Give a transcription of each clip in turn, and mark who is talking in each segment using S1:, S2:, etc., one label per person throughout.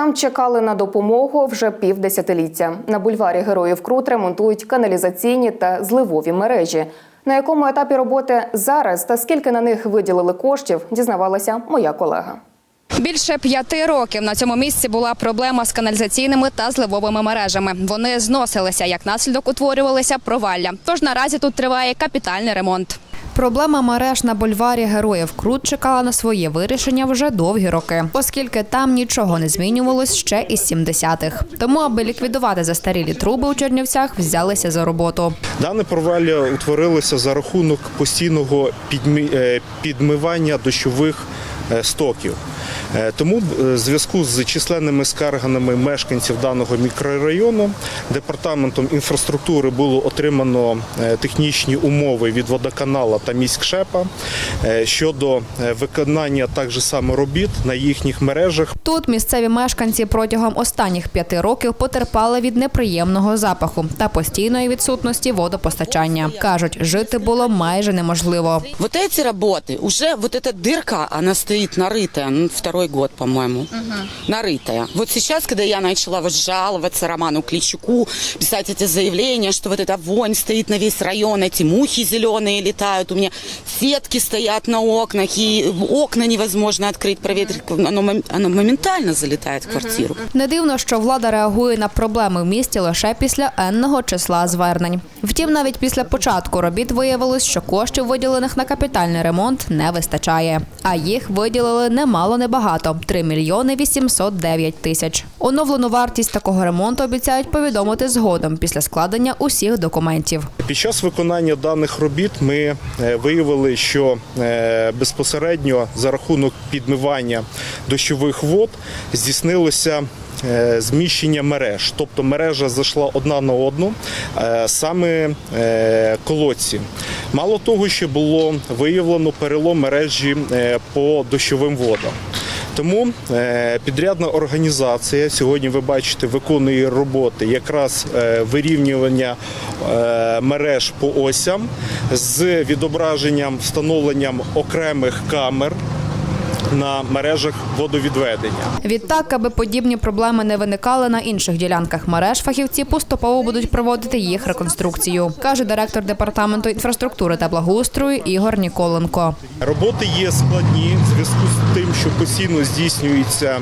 S1: Там чекали на допомогу вже півдесятиліття. На бульварі Героїв Крут ремонтують каналізаційні та зливові мережі. На якому етапі роботи зараз та скільки на них виділили коштів, дізнавалася моя колега.
S2: Більше п'яти років на цьому місці була проблема з каналізаційними та зливовими мережами. Вони зносилися, як наслідок утворювалися провалля. Тож наразі тут триває капітальний ремонт. Проблема мереж на бульварі Героїв Крут чекала на своє вирішення вже довгі роки, оскільки там нічого не змінювалось ще із 70-х. Тому, аби ліквідувати застарілі труби у Чернівцях, взялися за роботу.
S3: Дане провалля утворилося за рахунок постійного е, підмивання дощових стоків. Е, Тому е, в зв'язку з численними скаргами мешканців даного мікрорайону департаментом інфраструктури було отримано е, технічні умови від водоканала та міськшепа е, щодо е, виконання так же само робіт на їхніх мережах
S2: Тут місцеві мешканці протягом останніх п'яти років потерпали від неприємного запаху та постійної відсутності водопостачання. кажуть, жити було майже неможливо.
S4: Вот эти работы, уже вот эта дырка, она стоит нарытая, ну, второй год, по-моему, нарытая. Вот сейчас, когда я начала вот жаловаться Роману Кличуку, писать эти заявления, что вот эта вонь стоит на весь район, эти мухи зеленые летают, у меня сетки стоят на окнах, и окна невозможно открыть, проветрить, оно, мом- оно моментально залетает в квартиру.
S2: Не дивно, що влада реагує на проблеми в місті лише після енного числа звернень. Втім, навіть після початку робіт виявилось, що коштів, виділених на капітальний ремонт, не вистачає. А їх виділили немало небагато 3 мільйони 809 тисяч. Оновлену вартість такого ремонту обіцяють повідомити згодом після складення усіх документів.
S3: Під час виконання даних робіт ми е, виявили, що е, безпосередньо за рахунок підмивання дощових вод здійснилося зміщення мереж. Тобто мережа зайшла одна на одну, е, саме е, колодці. Мало того, що було виявлено перелом мережі е, по дощовим водам. Тому е, підрядна організація сьогодні ви бачите виконує роботи якраз е, вирівнювання е, мереж по осям з відображенням встановленням окремих камер на мережах водовідведення.
S2: Відтак, аби подібні проблеми не виникали на інших ділянках мереж, фахівці поступово будуть проводити їх реконструкцію, каже директор департаменту інфраструктури та благоустрою Ігор Ніколенко.
S3: Роботи є складні в зв'язку з тим, що постійно здійснюється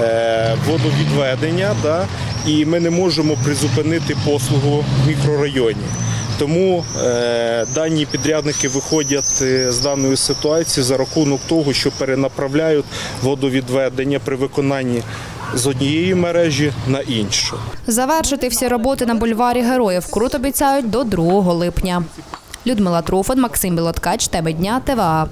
S3: е, водовідведення, і ми не можемо призупинити послугу в мікрорайоні. Тому е, дані підрядники виходять е, з даної ситуації за рахунок того, що перенаправляють водовідведення при виконанні з однієї мережі на іншу.
S2: Завершити всі роботи на бульварі Героїв Крут обіцяють до 2 липня. Людмила Труфан, Максим Білоткач, Теми дня, ТВА.